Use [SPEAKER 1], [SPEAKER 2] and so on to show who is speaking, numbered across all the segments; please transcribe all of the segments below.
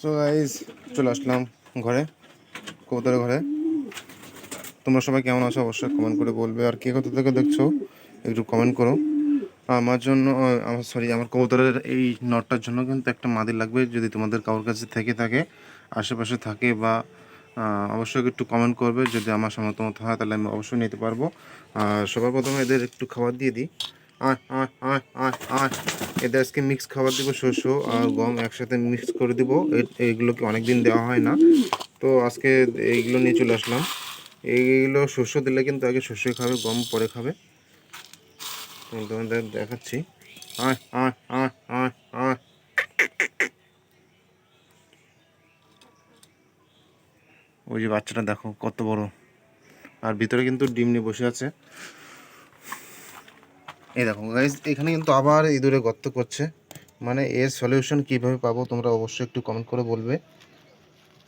[SPEAKER 1] So guys চলে আসলাম ঘরে, কবুতরের ঘরে। তোমরা সবাই কেমন আছো? অবশ্যই কমেন্ট করে বলবে। আর কে কোথা থেকে দেখছ, একটু কমেন্ট করো। আমার জন্য আমার সরি আমার কবুতরের এই নটটার জন্য কিন্তু একটা মাদি লাগবে। যদি তোমাদের কারোর কাছে থেকে থাকে, আশেপাশে থাকে বা অবশ্যই একটু কমেন্ট করবে। যদি আমার সামর্থ্য মতো হয়, তাহলে আমি অবশ্যই নিতে পারব। আর সবার প্রথমে এদের একটু খাবার দিয়ে দিই। আয় আয় আয় আয় আয়। এদের আজকে মিক্স খাবার দিব, শস্য আর গম একসাথে মিক্স করে দিব। এইগুলোকে অনেক দিন দেওয়া হয় না। তো আজকে এইগুলো নিয়ে চলে আসলাম। এইগুলো শস্য দিলে কিন্তু আগে শস্যই খাবে, গম পরে খাবে। তোমাদের দেখাচ্ছি। ওই যে বাচ্চাটা দেখো, কত বড়। আর ভিতরে কিন্তু ডিম নিয়ে বসে আছে। এই দেখো গাইজ এখানে কিন্তু আবার ইঁদুরে গর্ত করছে। মানে এর সলিউশন কীভাবে পাবো তোমরা অবশ্যই একটু কমেন্ট করে বলবে।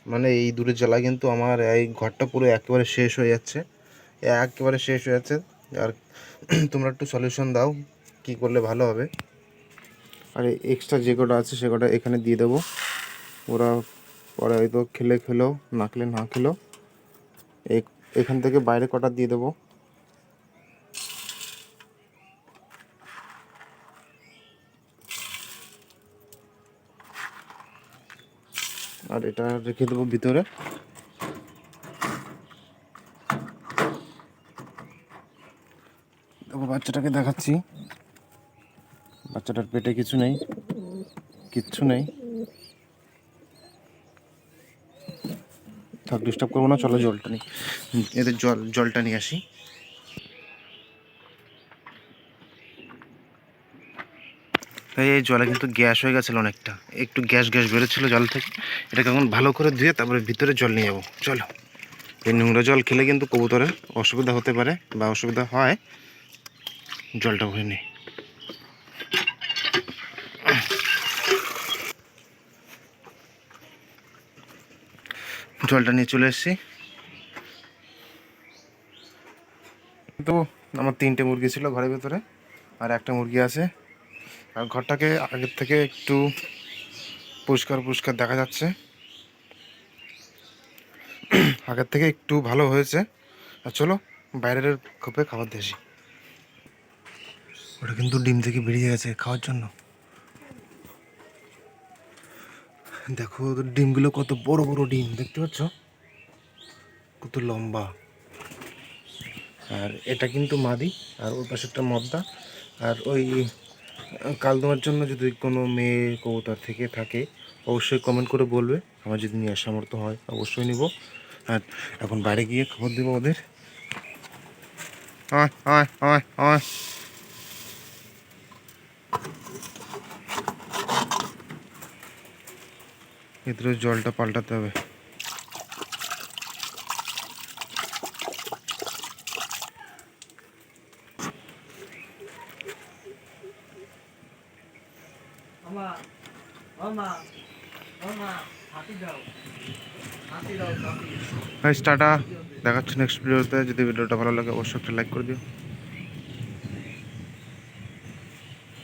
[SPEAKER 1] মানে এই ইঁদুরের জ্বালা কিন্তু আমার এই ঘরটা পুরো একেবারে শেষ হয়ে যাচ্ছে। একেবারে শেষ হয়ে যাচ্ছে। আর তোমরা একটু সলিউশন দাও, কি করলে ভালো হবে। আর এক্সট্রা যে কটা আছে, সে কটা এখানে দিয়ে দেবো। ওরা পরে হয়তো খেলে খেলো, না খেলে না খেলো। এখান থেকে বাইরে কটা দিয়ে দেবো। আর এটা রেখে দেবো ভিতরে। দেখো, বাচ্চাটাকে দেখাচ্ছি। বাচ্চাটার পেটে কিছু নেই, কিচ্ছু নেই। থাক ডিস্টার্ব করব না, চলো জলটা নিই। এদের জল, জলটা নিয়ে আসি। তাই এই জলে কিন্তু গ্যাস হয়ে গেছিল অনেকটা। একটু গ্যাস গ্যাস বেরোচ্ছিলো জল থেকে। এটাকে এখন ভালো করে ধুয়ে তারপরে ভিতরে জল নিয়ে যাব। চলো। এই নোংরা জল খেলে কিন্তু কবুতরের অসুবিধা হতে পারে বা অসুবিধা হয়। জলটা ভরে নিই জলটা নিয়ে চলে এসেছি। তো আমার তিনটে মুরগি ছিল ঘরের ভেতরে। আর একটা মুরগি আছে। আর ঘরটাকে আগের থেকে একটু পরিষ্কার পরিষ্কার দেখা যাচ্ছে। আগের থেকে একটু ভালো হয়েছে। আর চলো, বাইরের খোপে খাবার দিয়ে আসি। ওটা কিন্তু ডিম থেকে বেরিয়ে গেছে খাওয়ার জন্য। দেখো, ডিমগুলো কত বড় বড় ডিম, দেখতে পাচ্ছ? কত লম্বা। আর এটা কিন্তু মাদি, আর ওর পাশে একটা মদ্দা, আর ওই কালদমার জন্য যদি কোনো মেয়ে কবুতর থেকে থাকে, অবশ্যই কমেন্ট করে বলবে। আমার যদি নিয়ে আসার সামর্থ্য হয়, অবশ্যই নিব। আর এখন বাইরে গিয়ে খবর দেবো ওদের। আয় ভিতরে জলটা পাল্টাতে হবে।
[SPEAKER 2] মামা স্টাটা মামা, হাতি দাও হাতি দাও
[SPEAKER 1] টাটা। দেখাচ্ছি নেক্সট ভিডিওতে যদি ভিডিওটা ভালো লাগে, অবশ্যই একটা লাইক করে দিও।